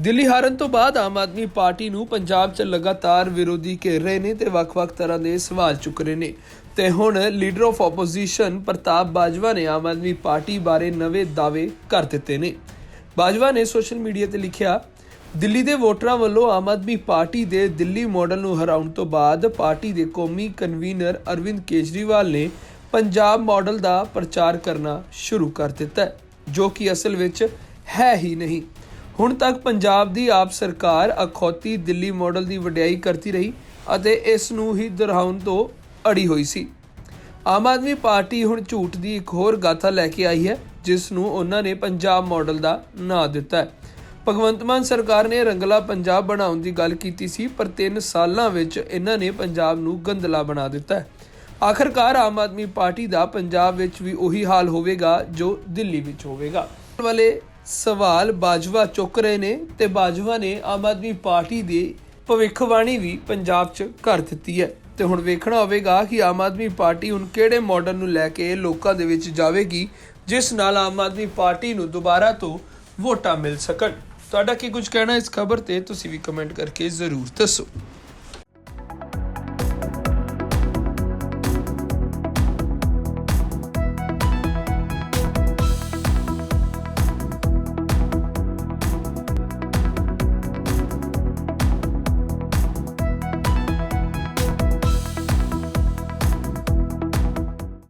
ਦਿੱਲੀ ਹਾਰਨ ਤੋਂ ਬਾਅਦ ਆਮ ਆਦਮੀ ਪਾਰਟੀ ਨੂੰ ਪੰਜਾਬ 'ਚ ਲਗਾਤਾਰ ਵਿਰੋਧੀ ਘੇਰ ਰਹੇ ਨੇ ਤੇ ਵੱਖ-ਵੱਖ ਤਰ੍ਹਾਂ ਦੇ ਸਵਾਲ ਚੁੱਕ ਰਹੇ ਨੇ। ਤੇ ਹੁਣ leader of opposition Partap Bajwa ਨੇ ਆਮ ਆਦਮੀ ਪਾਰਟੀ ਬਾਰੇ ਨਵੇਂ ਦਾਅਵੇ ਕਰ ਦਿੱਤੇ ਨੇ। ਬਾਜਵਾ ਨੇ ਸੋਸ਼ਲ ਮੀਡੀਆ ਤੇ ਲਿਖਿਆ, ਦਿੱਲੀ ਦੇ ਵੋਟਰਾਂ ਵੱਲੋਂ ਆਮ ਆਦਮੀ ਪਾਰਟੀ ਦੇ ਦਿੱਲੀ ਮਾਡਲ ਨੂੰ ਹਰਾਉਣ ਤੋਂ ਬਾਅਦ ਪਾਰਟੀ ਦੇ ਕੌਮੀ ਕਨਵੀਨਰ ਅਰਵਿੰਦ ਕੇਜਰੀਵਾਲ ਨੇ ਪੰਜਾਬ ਮਾਡਲ ਦਾ ਪ੍ਰਚਾਰ ਕਰਨਾ ਸ਼ੁਰੂ ਕਰ ਦਿੱਤਾ ਜੋ ਕਿ ਅਸਲ ਵਿੱਚ ਹੈ ਹੀ ਨਹੀਂ। ਹੁਣ ਤੱਕ ਪੰਜਾਬ ਦੀ ਆਪ ਸਰਕਾਰ ਅਖੌਤੀ ਦਿੱਲੀ ਮਾਡਲ ਦੀ ਵਡਿਆਈ ਕਰਦੀ ਰਹੀ ਅਤੇ ਇਸ ਨੂੰ ਹੀ ਦੁਹਰਾਉਣ ਤੋਂ ਅੜੀ ਹੋਈ ਸੀ। ਆਮ ਆਦਮੀ ਪਾਰਟੀ ਹੁਣ ਝੂਠ ਦੀ ਇੱਕ ਹੋਰ ਗਾਥਾ ਲੈ ਕੇ ਆਈ ਹੈ, ਜਿਸ ਨੂੰ ਉਹਨਾਂ ਨੇ ਪੰਜਾਬ ਮਾਡਲ ਦਾ ਨਾਂ ਦਿੱਤਾ ਹੈ। ਭਗਵੰਤ ਮਾਨ ਸਰਕਾਰ ਨੇ ਰੰਗਲਾ ਪੰਜਾਬ ਬਣਾਉਣ ਦੀ ਗੱਲ ਕੀਤੀ ਸੀ, ਪਰ 3 ਸਾਲਾਂ ਵਿੱਚ ਇਹਨਾਂ ਨੇ ਪੰਜਾਬ ਨੂੰ ਗੰਦਲਾ ਬਣਾ ਦਿੱਤਾ ਹੈ। ਆਖਰਕਾਰ ਆਮ ਆਦਮੀ ਪਾਰਟੀ ਦਾ ਪੰਜਾਬ ਵਿੱਚ ਵੀ ਉਹੀ ਹਾਲ ਹੋਵੇਗਾ ਜੋ ਦਿੱਲੀ ਵਿੱਚ ਹੋਵੇਗਾ। ਵਾਲੇ ਸਵਾਲ ਬਾਜਵਾ ਚੁੱਕ ਰਹੇ ਨੇ ਤੇ ਬਾਜਵਾ ਨੇ ਆਮ ਆਦਮੀ ਪਾਰਟੀ ਦੀ ਭਵਿੱਖਬਾਣੀ ਵੀ ਪੰਜਾਬ 'ਚ ਕਰ ਦਿੱਤੀ ਹੈ। ਤੇ ਹੁਣ ਵੇਖਣਾ ਹੋਵੇਗਾ ਕਿ ਆਮ ਆਦਮੀ ਪਾਰਟੀ ਹੁਣ ਕਿਹੜੇ ਮਾਡਲ ਨੂੰ ਲੈ ਕੇ ਲੋਕਾਂ ਦੇ ਵਿੱਚ ਜਾਵੇਗੀ, ਜਿਸ ਨਾਲ ਆਮ ਆਦਮੀ ਪਾਰਟੀ ਨੂੰ ਦੁਬਾਰਾ ਤੋਂ ਵੋਟਾਂ ਮਿਲ ਸਕਣ। ਤੁਹਾਡਾ ਕੀ ਕੁਝ ਕਹਿਣਾ ਇਸ ਖਬਰ ਤੇ, ਤੁਸੀਂ ਵੀ ਕਮੈਂਟ ਕਰਕੇ ਜ਼ਰੂਰ ਦੱਸੋ।